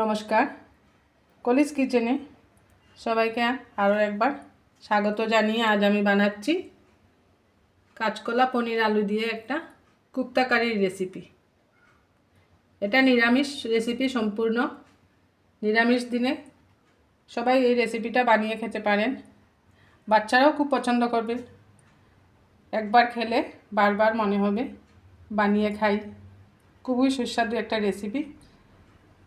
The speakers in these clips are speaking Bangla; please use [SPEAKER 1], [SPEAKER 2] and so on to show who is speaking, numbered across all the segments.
[SPEAKER 1] নমস্কার। কলিস কিচেনে সবাইকে আরও একবার স্বাগত জানিয়ে আজ আমি বানাচ্ছি কাঁচকলা পনির আলু দিয়ে একটা কুপ্তা কারির রেসিপি এটা নিরামিষ রেসিপি সম্পূর্ণ। নিরামিষ দিনে সবাই এই রেসিপিটা বানিয়ে খেতে পারেন। বাচ্চারাও খুব পছন্দ করবে। একবার খেলে বারবার মনে হবে, বানিয়ে খাই। খুবই সুস্বাদু একটা রেসিপি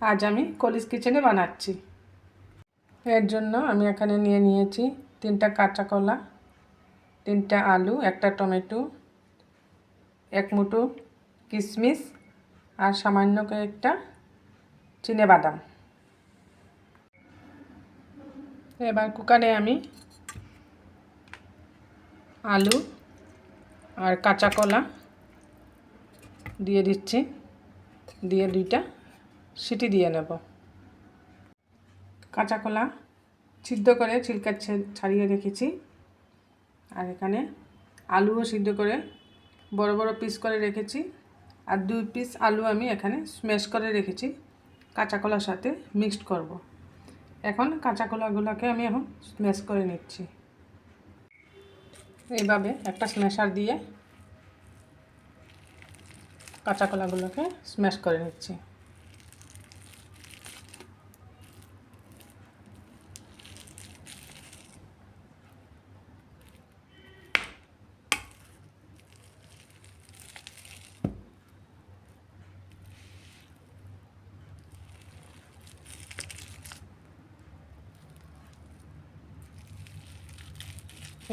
[SPEAKER 1] আজ আমি কলিস কিচেনে বানাচ্ছি। এর জন্য আমি এখানে নিয়ে নিয়েছি তিনটা কাঁচা কলা, তিনটা আলু, একটা টমেটো, এক মুঠো কিশমিশ আর সামান্য কয়েকটা চিনে বাদাম। এবার কুকারে আমি আলু আর কাঁচা কলা দিয়ে দিচ্ছি, দিয়ে দুইটা সিটি দিয়ে নেব। কাঁচা কলা সিদ্ধ করে ছিলকা ছাড়িয়ে রেখেছি। আর এখানে আলুও সিদ্ধ করে বড় বড় পিস করে রেখেছি। আর দুই পিস আলু আমি এখানে স্ম্যাশ করে রেখেছি। কাঁচা কলার সাথে মিক্সড করব। এখন কাঁচা কলাগুলোকে আমি এখন স্ম্যাশ করে নিচ্ছি। এইভাবে একটা স্ম্যাশার দিয়ে কাঁচা কলাগুলোকে স্ম্যাশ করে নিচ্ছি।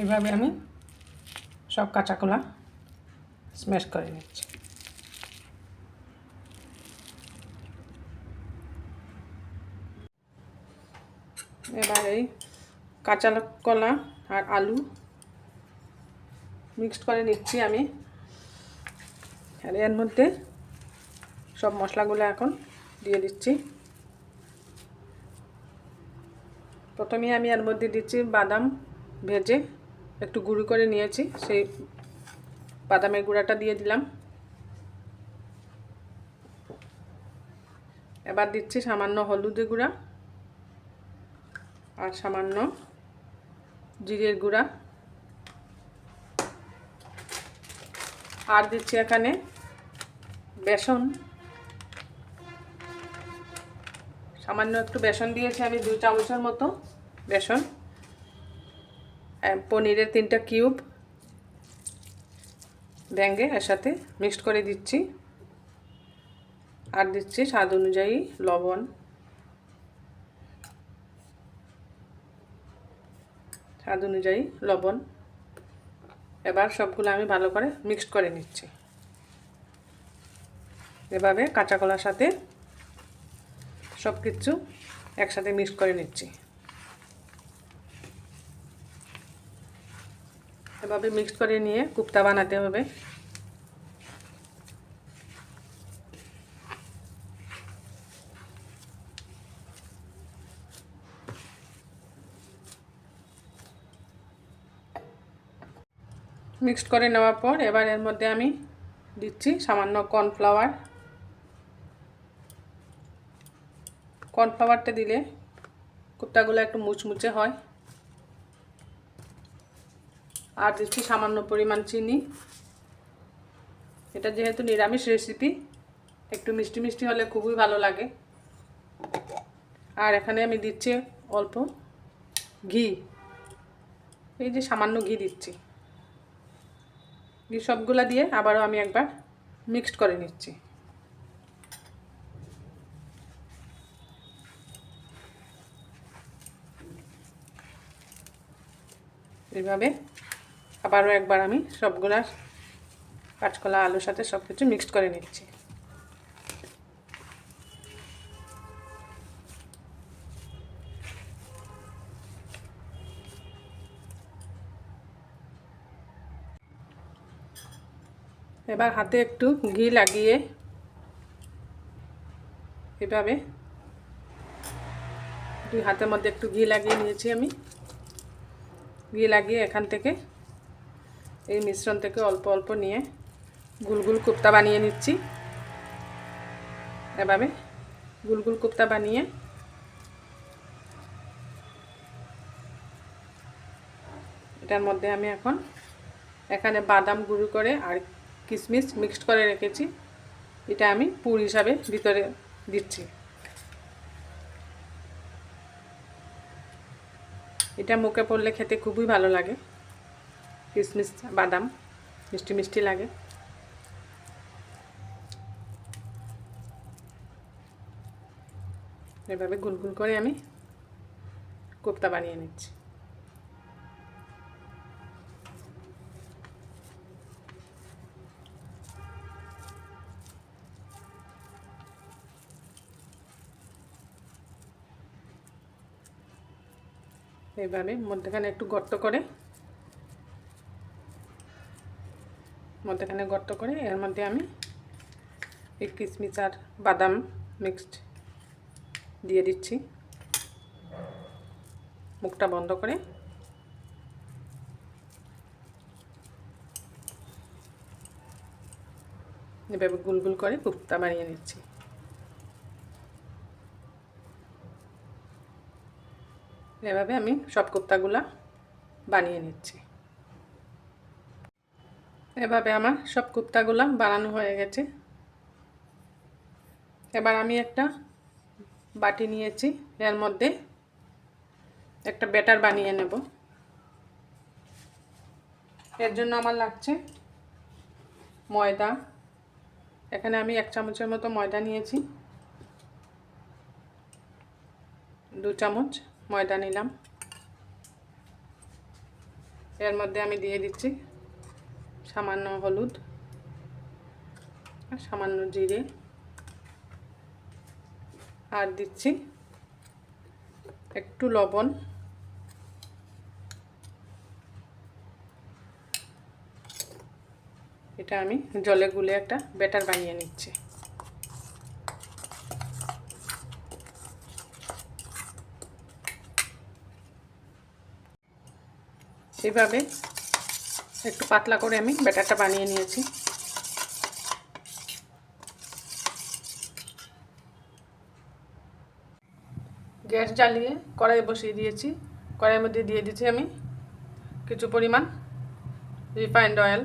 [SPEAKER 1] এইভাবে আমি সব কাঁচা কলা স্ম্যাশ করে নিচ্ছি। এবার এই কাঁচা কলা আর আলু মিক্সড করে নিচ্ছি আমি। আর এর মধ্যে সব মশলাগুলো এখন দিয়ে দিচ্ছি। প্রথমে আমি এর মধ্যে দিচ্ছি বাদাম ভেজে একটু গুঁড়ো করে নিয়েছি, সেই বাদামের গুঁড়াটা দিয়ে দিলাম। এবার দিচ্ছি সামান্য হলুদের গুঁড়া আর সামান্য জিরের গুঁড়া। আর দিচ্ছি এখানে বেসন। সামান্য একটু বেসন দিয়েছি আমি, দুই চামচের মতো বেসন। পনিরের তিনটা কিউব ভেঙে এর সাথে মিক্সড করে দিচ্ছি। আর দিচ্ছি স্বাদ অনুযায়ী লবণ। স্বাদ অনুযায়ী লবণ। এবার সবগুলো আমি ভালো করে মিক্সড করে নিচ্ছি। এভাবে কাঁচা কলার সাথে সব কিছু একসাথে মিক্সড করে নিচ্ছি। এভাবে মিক্স করে নিয়ে কুপ্তা বানাতে হবে। মিক্সড করে নেওয়ার পর এবার এর মধ্যে আমি দিচ্ছি সামান্য কর্নফ্লাওয়ার কর্নফ্লাওয়ারটা দিলে কুপ্তাগুলো একটু মুচমুচে হয়। আর দিচ্ছি সামান্য পরিমাণ চিনি। এটা যেহেতু নিরামিষ রেসিপি একটু মিষ্টি মিষ্টি হলে খুবই ভালো লাগে। আর এখানে আমি দিচ্ছি অল্প ঘি। এই যে সামান্য ঘি দিচ্ছি। ঘি সবগুলা দিয়ে আবারও আমি একবার মিক্সড করে নিচ্ছি। এইভাবে আবারও একবার আমি সবগুলা কাঁচকলা, আলুর সাথে সব কিছু মিক্সড করে নিচ্ছি। এবার হাতে একটু ঘি লাগিয়ে এভাবে দুই হাতের মধ্যে একটু ঘি লাগিয়ে নিয়েছি আমি। ঘি লাগিয়ে এখান থেকে এই মিশ্রণ থেকে অল্প অল্প নিয়ে গুলগুল কুপ্তা বানিয়ে নিচ্ছি। এভাবে গুলগুল কোপ্তা বানিয়ে এটার মধ্যে আমি এখন এখানে বাদাম গুঁড়ো করে আর কিশমিশ মিক্সড করে রেখেছি। এটা আমি পুর হিসাবে ভিতরে দিচ্ছি। এটা মুখে পড়লে খেতে খুবই ভালো লাগে। কিশমিশ বাদাম, মিষ্টি মিষ্টি লাগে। এভাবে গুলগুল করে আমি কোপ্তা বানিয়ে নিচ্ছি। এইভাবে মধ্যেখানে একটু গর্ত করে মধ্যেখানে গর্ত করে, এর মধ্যে আমি এই কিশমিশ আর বাদাম মিক্সড দিয়ে দিচ্ছি। মুখটা বন্ধ করে। এভাবে গুলগুল করে কুপ্তা বানিয়ে নিচ্ছি। এভাবে আমি সব কুপ্তাগুলা বানিয়ে নিচ্ছি। এভাবে আমার সব কুপ্তাগুলা বানানো হয়ে গেছে। এবার আমি একটা বাটি নিয়েছি, এর মধ্যে একটা ব্যাটার বানিয়ে নেব। এর জন্য আমার লাগছে ময়দা। এখানে আমি এক চামচের মতো ময়দা নিয়েছি। দু চামচ ময়দা নিলাম। এর মধ্যে আমি দিয়ে দিচ্ছি সামান্য হলুদ আর সামান্য জিরে। আর দিচ্ছি একটু লবণ। এটা আমি জলে গুলে একটা ব্যাটার বানিয়ে নিচ্ছি। এভাবে একটু পাতলা করে আমি ব্যাটারটা বানিয়ে নিয়েছি। গ্যাস জ্বালিয়ে কড়াই বসিয়ে দিয়েছি। কড়াইয়ের মধ্যে দিয়ে দিচ্ছি আমি কিছু পরিমাণ রিফাইন্ড অয়েল।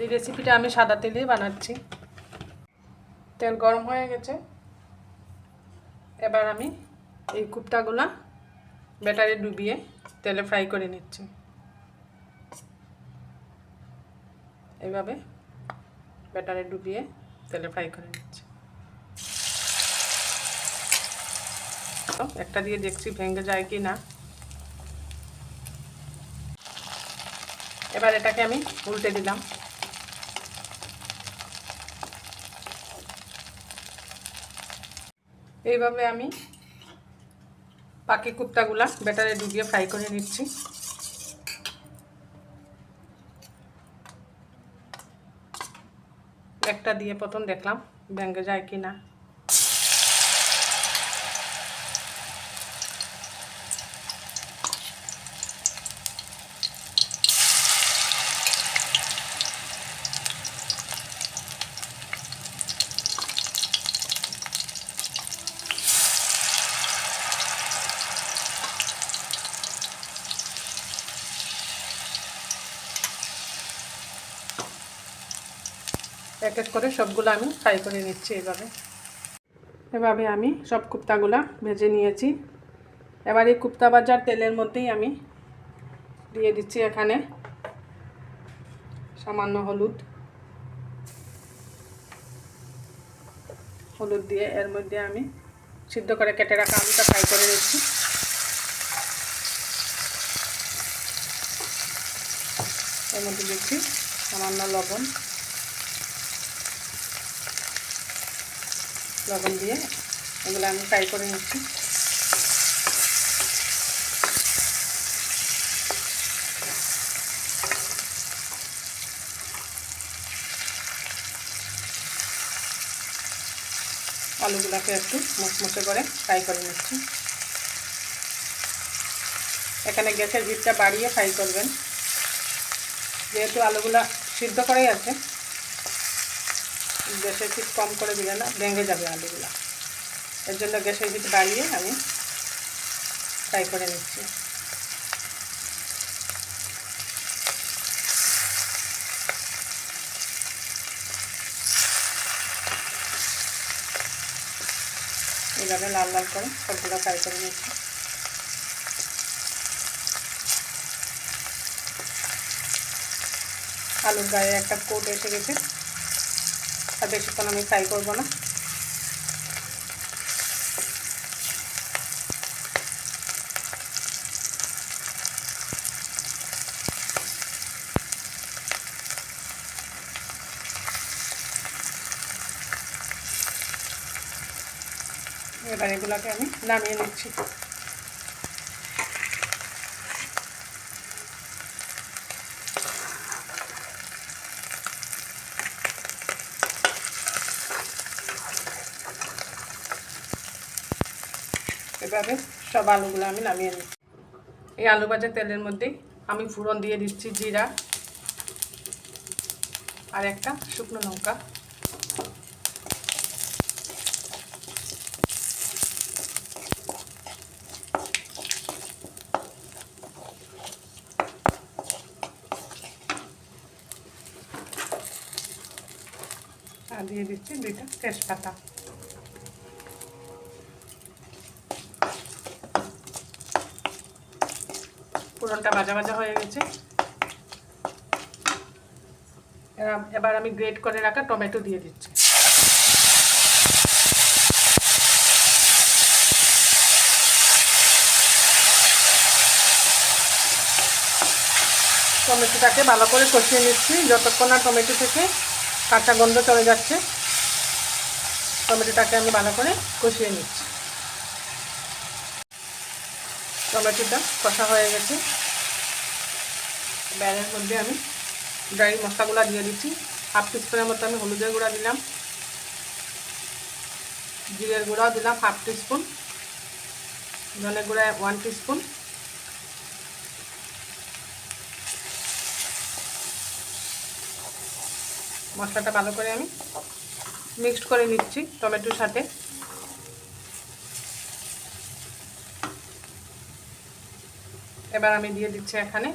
[SPEAKER 1] এই রেসিপিটা আমি সাদা তেলেই বানাচ্ছি। তেল গরম হয়ে গেছে। এবার আমি এই কুপ্তাগুলা ব্যাটারে ডুবিয়ে তেলে ফ্রাই করে নিচ্ছি। এইভাবে ব্যাটারে ডুবিয়ে তেলে ফ্রাই করে নিচ্ছি। একটা দিয়ে দেখছি ভেঙে যায় কি না। এবার এটাকে আমি উল্টে দিলাম। এইভাবে আমি পাখি কুপ্তাগুলা ব্যাটারে ডুবিয়ে ফ্রাই করে নিচ্ছি। একটা দিয়ে প্রথম দেখলাম, ব্যাঙ্গে যায় কি না এক এক করে সবগুলো আমি ফ্রাই করে নিচ্ছি এভাবে। এভাবে আমি সব কুপ্তাগুলা ভেজে নিয়েছি। এবার এই কুপ্তা বাজার তেলের মধ্যেই আমি দিয়ে দিচ্ছি এখানে সামান্য হলুদ। হলুদ দিয়ে এর মধ্যে আমি সিদ্ধ করে কেটে রাখা আলুটা ফ্রাই করে নিচ্ছি। এর মধ্যে দিচ্ছি সামান্য লবণ। লবণ দিয়ে এগুলো আমি ফ্রাই করে নিচ্ছি। আলুগুলোকে একটু মুচমুচে করে ফ্রাই করে নিচ্ছি। এখানে গ্যাসের ভিড়টা বাড়িয়ে ফ্রাই করবেন। যেহেতু আলুগুলা সিদ্ধ করাই আছে গ্যাসের হিট কম করে দিলে না, ভেঙে যাবে আলুগুলো। এর জন্য গ্যাসের হিট বাড়িয়ে আমি ফ্রাই করে নিচ্ছি। এইভাবে লাল লাল করে সবগুলো ফ্রাই করে নিচ্ছি। আলুর গায়ে একটা কোট এসে গেছে। আর বেশিক্ষণ আমি ফ্রাই করব না। এবার এগুলোকে আমি নামিয়ে নিচ্ছি এভাবে সব আলুগুলো আমি নামিয়ে নিই এই আলু ভাজা তেলের মধ্যেই আমি ফুরন দিয়ে দিচ্ছি জিরা আর একটা শুকনো লঙ্কা। দিয়ে দিচ্ছি দুইটা তেজপাতা। পুরনটা ভাজা ভাজা হয়ে গেছে। এবার আমি গ্রেট করে রাখা টমেটো দিয়ে দিচ্ছি। টমেটোটাকে ভালো করে কষিয়ে নিচ্ছি। যতক্ষণ না টমেটো থেকে কাঁচা গন্ধ চলে যাচ্ছে, টমেটোটাকে আমি ভালো করে কষিয়ে নিচ্ছি। টমেটোটা কষা হয়ে গেছে। ব্যানের মধ্যে আমি ড্রাই মশলাগুলো দিয়ে দিচ্ছি। হাফ টিস্পুনের মতো আমি হলুদের গুঁড়া দিলাম। জিরের গুঁড়াও দিলাম হাফ টিস্পুন। ধনের গুঁড়া ওয়ান টিস্পুন। মশলাটা ভালো করে আমি মিক্সড করে নিচ্ছি টমেটোর সাথে। এবার আমি দিয়ে দিচ্ছি এখানে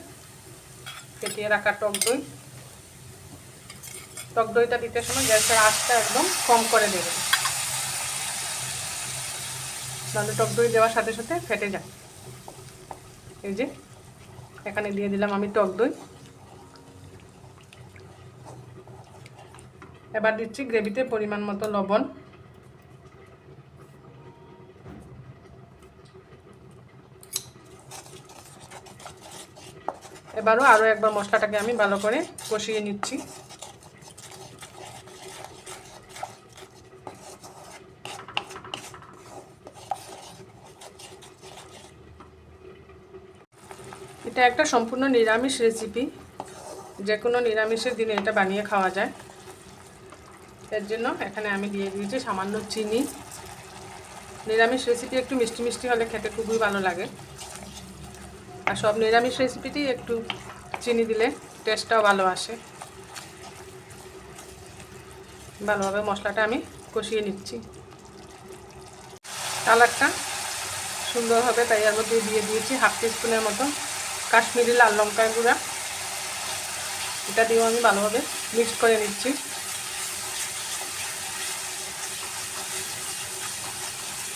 [SPEAKER 1] ফেটিয়ে রাখা টক দই। টক দইটা দিতে সময় গ্যাসের আঁচটা একদম কম করে দেবেন। নাহলে টক দই দেওয়ার সাথে সাথে ফেটে যায়। এই যে, এখানে দিয়ে দিলাম আমি টক দই। এবার দিচ্ছি গ্রেভিতে পরিমাণ মতো লবণ। এবারও আরও একবার মশলাটাকে আমি ভালো করে কষিয়ে নিচ্ছি। এটা একটা সম্পূর্ণ নিরামিষ রেসিপি, যে কোনো নিরামিষের দিনে এটা বানিয়ে খাওয়া যায়। এর জন্য এখানে আমি দিয়ে দিয়েছি সামান্য চিনি। নিরামিষ রেসিপি একটু মিষ্টি মিষ্টি হলে খেতে খুবই ভালো লাগে। আর সব নিরামিষ রেসিপিটি একটু চিনি দিলে টেস্টটাও ভালো আসে। ভালোভাবে মশলাটা আমি কষিয়ে নিচ্ছি। কালারটা সুন্দরভাবে তাই এর মধ্যে দিয়ে দিয়েছি, হাফ টিস্পুনের মতো। কাশ্মীরি লাল লঙ্কার গুঁড়া। এটা দিয়েও আমি ভালোভাবে মিক্স করে নিচ্ছি।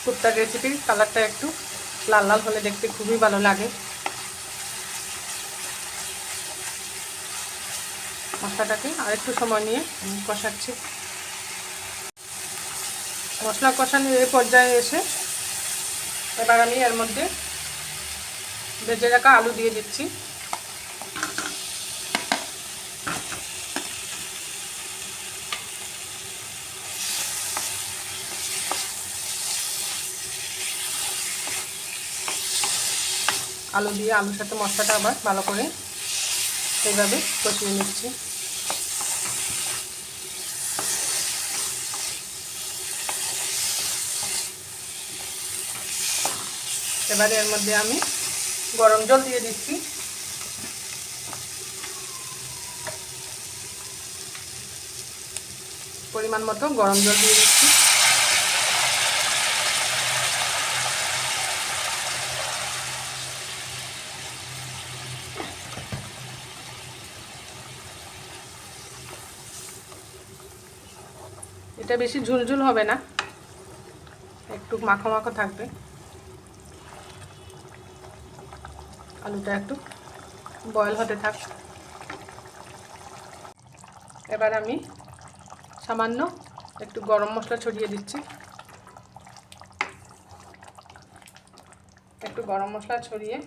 [SPEAKER 1] কুপ্তার রেসিপির কালারটা একটু লাল লাল হলে দেখতে খুবই ভালো লাগে। মশলাটাকে আরেকটু সময় নিয়ে কষাচ্ছি। মশলা কষানোর এই পর্যায়ে এসে এবার আমি এর মধ্যে ভেজে রাখা আলু দিয়ে দিচ্ছি। আলু দিয়ে আলুর সাথে মশলাটা আবার ভালো করে এইভাবে কষিয়ে নিচ্ছি। এবারে এর মধ্যে আমি গরম জল দিয়ে দিচ্ছি। পরিমাণ মতো গরম জল দিয়ে দিচ্ছি। এটা বেশি ঝুলঝুল হবে না। একটু মাখো মাখো থাকবে। আলুটা একটু বয়েল হতে থাক। এবার আমি সামান্য একটু গরম মশলা ছড়িয়ে দিচ্ছি। একটু গরম মশলা ছড়িয়ে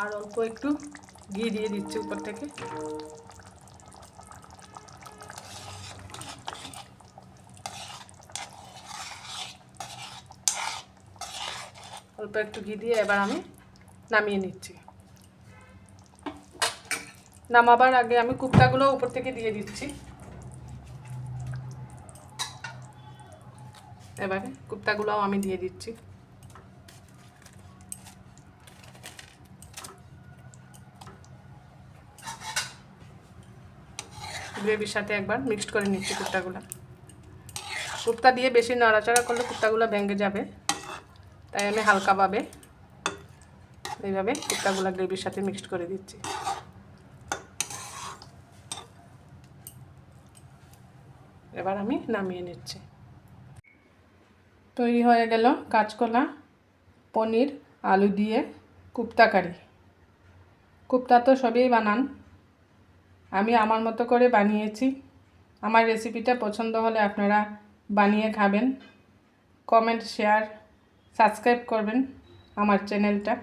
[SPEAKER 1] আর অল্প একটু ঘি দিয়ে দিচ্ছি উপর থেকে। অল্প একটু ঘি দিয়ে এবার আমি নামিয়ে নিচ্ছি। নামাবার আগে আমি কুপ্তাগুলো উপর থেকে দিয়ে দিচ্ছি। এবারে কুপ্তাগুলোও আমি দিয়ে দিচ্ছি। গ্রেভির সাথে একবার মিক্সড করে নিচ্ছি কুপ্তাগুলো। কুপ্তা দিয়ে বেশি নাড়াচাড়া করলে কুপ্তাগুলো ভেঙে যাবে। তাই আমি হালকাভাবে এইভাবে কুপ্তাগুলো গ্রেভির সাথে মিক্সড করে দিচ্ছি। এবার আমি নামিয়ে নিচ্ছি। তৈরি হয়ে গেল কাঁচকলা, পনির, আলু দিয়ে কুপ্তা কারি। কুপ্তা তো সবই বানান। আমি আমার মতো করে বানিয়েছি। আমার রেসিপিটা পছন্দ হলে আপনারা বানিয়ে খাবেন। কমেন্ট শেয়ার সাবস্ক্রাইব করবেন আমার চ্যানেলটা।